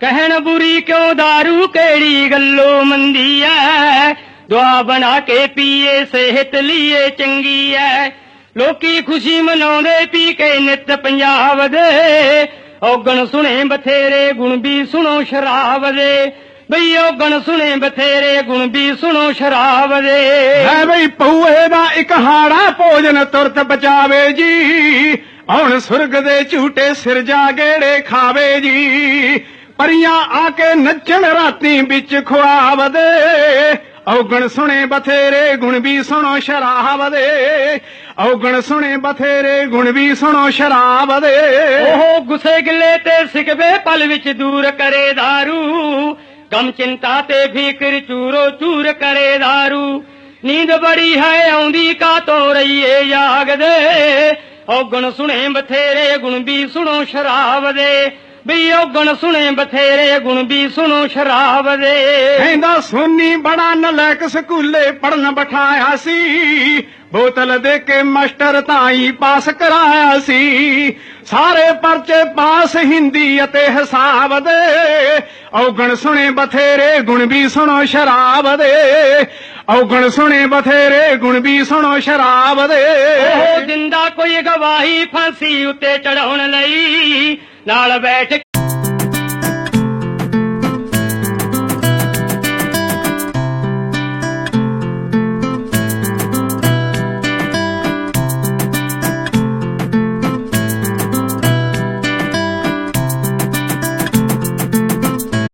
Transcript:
ਕਹਿਣ ਬੁਰੀ ਕਿਉਂ दारू ਕਿਹੜੀ ਗੱਲੋਂ ਮੰਦੀ ਐ? ਦੁਆ ਬਣਾ ਕੇ ਪੀਏ, ਸਿਹਤ ਲਈਏ ਚੰਗੀ ਐ। ਲੋਕੀ ਖੁਸ਼ੀ ਮਨਾਉਂਦੇ ਪੀ ਕੇ ਨਿਤ ਪੰਜਾਬ ਦੇ। ਔਗਣ ਸੁਣੇ ਬਥੇਰੇ, ਗੁਣ ਵੀ ਸੁਣੋ ਸ਼ਰਾਬ ਦੇ। ਬਈ ਔਗਣ ਸੁਣੇ ਬਥੇਰੇ, ਗੁਣ ਵੀ ਸੁਣੋ ਸ਼ਰਾਬ ਦੇ। ਹੈ ਬਈ ਪਊਏ ਦਾ ਇੱਕ ਹਾੜਾ, ਭੋਜਨ ਤੁਰਤ ਬਚਾਵੇ ਜੀ। ਹੁਣ ਸੁਰਗ ਦੇ ਝੂਟੇ ਸਿਰ ਜਾ ਗੇੜੇ ਖਾਵੇ ਜੀ। ਪਰੀਆਂ ਆ ਕੇ ਨੱਚਣ ਰਾਤੀ ਵਿੱਚ ਖੁਆਬ ਦੇ ਔਗਣ ਸੁਣੇ ਬਥੇਰੇ ਗੁਣ ਵੀ ਸੁਣੋ ਸ਼ਰਾਬ ਦੇ ਔਗਣ ਸੁਣੇ ਬਥੇਰੇ ਗੁਣ ਵੀ ਸੁਣੋ ਸ਼ਰਾਬ ਦੇ ਉਹ ਗੁੱਸੇ ਗਿਲੇ ਤੇ ਸਿਕਵੇ ਪਲ ਵਿੱਚ ਦੂਰ ਕਰੇ दारू ਗਮ ਚਿੰਤਾ ਤੇ ਫਿਕਰ ਚੂਰੋ ਚੂਰ ਕਰੇ दारू ਨੀਂਦ ਬੜੀ ਹੈ ਆਉਂਦੀ ਕਾ ਤੋਂ ਰਹੀਏ ਜਾਗਦੇ ਔਗਣ ਸੁਣੇ ਬਥੇਰੇ ਗੁਣ ਵੀ ਸੁਣੋ ਸ਼ਰਾਬ ਦੇ ਵੀ ਔਗਣ ਸੁਣੇ ਬਥੇਰੇ ਗੁਣ ਵੀ ਸੁਣੋ ਸ਼ਰਾਬ ਦੇ। ਕਹਿੰਦਾ ਸੋਨੀ ਬੜਾ ਨਲੈਕ ਸਕੂਲੇ ਪੜਨ ਬਿਠਾਇਆ ਸੀ। ਬੋਤਲ ਦੇ ਕੇ ਮਾਸਟਰ ਤਾਈ ਪਾਸ ਕਰਾਇਆ ਸੀ। ਸਾਰੇ ਪਰਚੇ ਪਾਸ ਹਿੰਦੀ ਅਤੇ ਹਿਸਾਬ ਦੇ। ਔਗਣ ਸੁਣੇ ਬਥੇਰੇ ਗੁਣ ਵੀ ਸੁਣੋ ਸ਼ਰਾਬ ਦੇ। ਔਗਣ ਸੁਣੇ ਬਥੇਰੇ ਗੁਣ ਵੀ ਸੁਣੋ ਸ਼ਰਾਬ ਦੇ। ਉਹ ਦਿੰਦਾ ਕੋਈ ਗਵਾਹੀ ਫਾਂਸੀ ਉੱਤੇ ਚੜਾਉਣ ਲਈ। நாளை பேட்டை